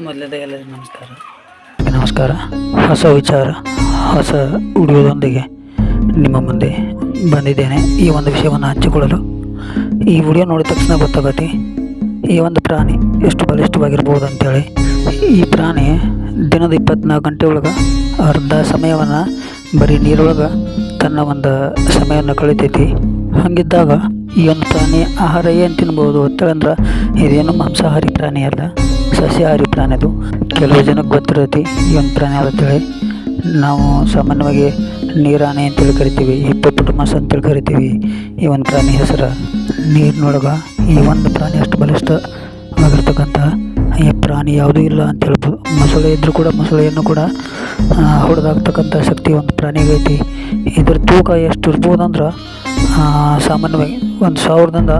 ಮೊದಲನೇದಾಗಿ ಎಲ್ಲರಿಗೂ ನಮಸ್ಕಾರ. ನಮಸ್ಕಾರ. ಹೊಸ ವಿಚಾರ, ಹೊಸ ವಿಡಿಯೋದೊಂದಿಗೆ ನಿಮ್ಮ ಮುಂದೆ ಬಂದಿದ್ದೇನೆ. ಈ ಒಂದು ವಿಷಯವನ್ನು ಹಂಚಿಕೊಳ್ಳಲು ಈ ವಿಡಿಯೋ ನೋಡಿದ ತಕ್ಷಣ ಗೊತ್ತಾಗತ್ತೆ, ಈ ಒಂದು ಪ್ರಾಣಿ ಎಷ್ಟು ಬಲಿಷ್ಠವಾಗಿರ್ಬೋದು ಅಂತೇಳಿ ಈ ಪ್ರಾಣಿ ದಿನದ ಇಪ್ಪತ್ನಾಲ್ಕು ಗಂಟೆ ಒಳಗೆ ಅರ್ಧ ಸಮಯವನ್ನು ಬರೀ ನೀರೊಳಗೆ ತನ್ನ ಒಂದು ಸಮಯವನ್ನು ಕಳಿತೈತಿ. ಹಾಗಿದ್ದಾಗ ಈ ಒಂದು ಪ್ರಾಣಿ ಆಹಾರ ಏನು ತಿನ್ಬೋದು ಅಂತೇಳಂದ್ರೆ ಇದೇನು ಮಾಂಸಾಹಾರಿ ಪ್ರಾಣಿ ಅಲ್ಲ ಸಸ್ಯಾಹಾರಿ ಪ್ರಾಣಿ ಅದು ಕೆಲವು ಜನಕ್ಕೆ ಗೊತ್ತಿರತ್ತೆ, ಈ ಒಂದು ಪ್ರಾಣಿ ಅಂತೇಳಿ. ನಾವು ಸಾಮಾನ್ಯವಾಗಿ ನೀರಾನೆ ಅಂತೇಳಿ ಕರಿತೀವಿ, ಹಿಪ್ಪೋಪಟಮಸ್ ಅಂತೇಳಿ ಕರಿತೀವಿ. ಈ ಒಂದು ಪ್ರಾಣಿ ಹೆಸರು ನೀರಿನೊಳಗೆ ಈ ಒಂದು ಪ್ರಾಣಿ ಅಷ್ಟು ಬಲಿಷ್ಠವಾಗಿರ್ತಕ್ಕಂಥ ಈ ಪ್ರಾಣಿ ಯಾವುದೂ ಇಲ್ಲ ಅಂತ ಹೇಳ್ಬೋದು. ಮೊಸಳೆ ಇದ್ದರೂ ಕೂಡ, ಮೊಸಳೆಯನ್ನು ಕೂಡ ಹೊಡೆದಾಗ್ತಕ್ಕಂಥ ಶಕ್ತಿ ಒಂದು ಪ್ರಾಣಿಗೈತಿ ಇದ್ರ ತೂಕ ಎಷ್ಟು ಇರ್ಬೋದು ಅಂದ್ರೆ ಸಾಮಾನ್ಯವಾಗಿ ಒಂದು ಸಾವಿರದಿಂದ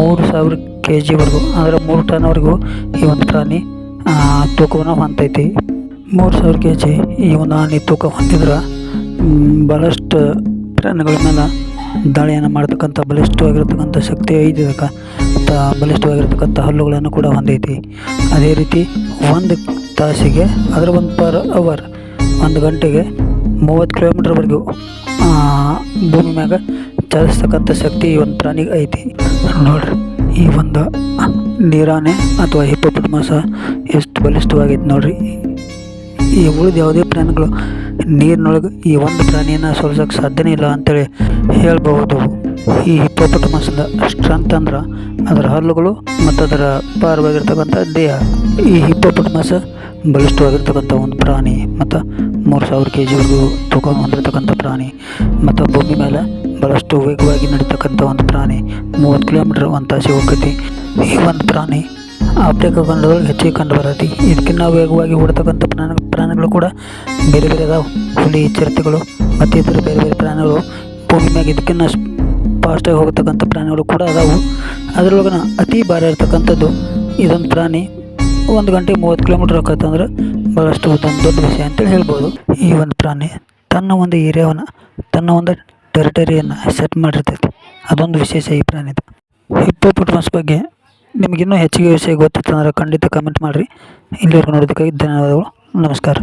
ಮೂರು ಸಾವಿರ ಕೆ ಜಿವರೆಗೂ ಅಂದರೆ ಮೂರು ಟನ್ವರೆಗೂ ಈ ಒಂದು ಪ್ರಾಣಿ ತೂಕವನ್ನು ಹೊಂತೈತಿ ಮೂರು ಸಾವಿರ ಕೆ ಜಿ ಈ ಒಂದು ಆನೆ ತೂಕ ಹೊಂದಿದ್ರೆ ಭಾಳಷ್ಟು ಪ್ರಾಣಿಗಳ ಮೇಲೆ ದಾಳಿಯನ್ನು ಮಾಡ್ತಕ್ಕಂಥ, ಬಲಿಷ್ಠವಾಗಿರ್ತಕ್ಕಂಥ ಶಕ್ತಿ ಐತಿ ಇದಕ್ಕೆ ತ, ಬಲಿಷ್ಠವಾಗಿರ್ತಕ್ಕಂಥ ಹಲ್ಲುಗಳನ್ನು ಕೂಡ ಹೊಂದೈತಿ. ಅದೇ ರೀತಿ ಒಂದು ತಾಸಿಗೆ, ಅದರ ಒಂದು ಪರ್ ಅವರ್, ಒಂದು ಗಂಟೆಗೆ ಮೂವತ್ತು ಕಿಲೋಮೀಟ್ರ್ವರೆಗೂ ಭೂಮಿ ಮ್ಯಾಗ ಚಲಿಸ್ತಕ್ಕಂಥ ಶಕ್ತಿ ಈ ಒಂದು ಪ್ರಾಣಿಗೆ ಐತಿ. ನೋಡ್ರಿ. ಈ ಒಂದು ನೀರಾನೆ ಅಥವಾ ಹಿಪ್ಪೋಪಟಮಸ ಎಷ್ಟು ಬಲಿಷ್ಠವಾಗೈತೆ ನೋಡ್ರಿ. ಈ ಉಳಿದ ಯಾವುದೇ ಪ್ರಾಣಿಗಳು ನೀರಿನೊಳಗೆ ಈ ಒಂದು ಪ್ರಾಣಿಯನ್ನು ಸೋಲ್ಸೋಕೆ ಸಾಧ್ಯನೇ ಇಲ್ಲ ಅಂತೇಳಿ ಹೇಳ್ಬಹುದು. ಈ ಹಿಪ್ಪೋಪಟಮಸದ ಸ್ಟ್ರೆಂತ್ ಅಂದ್ರೆ ಅದರ ಹಲ್ಲುಗಳು ಮತ್ತು ಅದರ ಪಾರವಾಗಿರ್ತಕ್ಕಂಥ ದೇಹ. ಈ ಹಿಪ್ಪೋಪಟಮಸ ಬಲಿಷ್ಠವಾಗಿರ್ತಕ್ಕಂಥ ಒಂದು ಪ್ರಾಣಿ ಮತ್ತು ಮೂರು ಸಾವಿರ ಕೆ ಜಿವರೆಗೂ ತೂಕ ಹೊಂದಿರತಕ್ಕಂಥ ಪ್ರಾಣಿ ಮತ್ತು ಭೂಮಿ ಮೇಲೆ ಭಾಳಷ್ಟು ವೇಗವಾಗಿ ನಡೀತಕ್ಕಂಥ ಒಂದು ಪ್ರಾಣಿ, ಮೂವತ್ತು ಕಿಲೋಮೀಟರ್ ಒಂದು ತಾಸಿಗೆ ಹೋಗ್ತೈತಿ ಈ ಒಂದು ಪ್ರಾಣಿ ಆಫ್ರಿಕಾ ಖಂಡದೊಳಗೆ ಹೆಚ್ಚಿಗೆ ಕಂಡು ಬರತಿ ಇದಕ್ಕಿನ್ನ ವೇಗವಾಗಿ ಓಡ್ತಕ್ಕಂಥ ಪ್ರಾಣ ಪ್ರಾಣಿಗಳು ಕೂಡ ಬೇರೆ ಬೇರೆ ಅದಾವೆ. ಹುಲಿ, ಚಿರತೆಗಳು ಮತ್ತು ಇತರ ಬೇರೆ ಬೇರೆ ಪ್ರಾಣಿಗಳು ಭೂಮಿ ಮ್ಯಾಗ ಇದಕ್ಕಿಂತ ಫಾಸ್ಟಾಗಿ ಹೋಗ್ತಕ್ಕಂಥ ಪ್ರಾಣಿಗಳು ಕೂಡ ಅದಾವು. ಅದರೊಳಗನ ಅತಿ ಭಾರ ಇರ್ತಕ್ಕಂಥದ್ದು ಇದೊಂದು ಪ್ರಾಣಿ. ಒಂದು ಗಂಟೆ ಮೂವತ್ತು ಕಿಲೋಮೀಟರ್ ಹೋಗತ್ತಂದ್ರೆ ಭಾಳಷ್ಟು ಒಂದು ದೊಡ್ಡ ವಿಷಯ ಅಂತೇಳಿ ಹೇಳ್ಬೋದು. ಈ ಒಂದು ಪ್ರಾಣಿ ತನ್ನ ಒಂದು ಏರಿಯಾವನ್ನು ತನ್ನ ಒಂದು ಟೆರಿಟರಿಯನ್ನು ಸೆಟ್ ಮಾಡಿರ್ತೈತಿ. ಅದೊಂದು ವಿಶೇಷ ಈ ಪ್ರಾಣಿದು ಹಿಪ್ಪೋಪಟಮಸ್ ಬಗ್ಗೆ ನಿಮಗಿನ್ನೂ ಹೆಚ್ಚಿಗೆ ವಿಷಯ ಗೊತ್ತಿತ್ತಂದ್ರೆ ಖಂಡಿತ ಕಮೆಂಟ್ ಮಾಡಿರಿ. ಇಲ್ಲಿವರೆಗೂ ನೋಡೋದಕ್ಕಾಗಿ ಧನ್ಯವಾದಗಳು. ನಮಸ್ಕಾರ.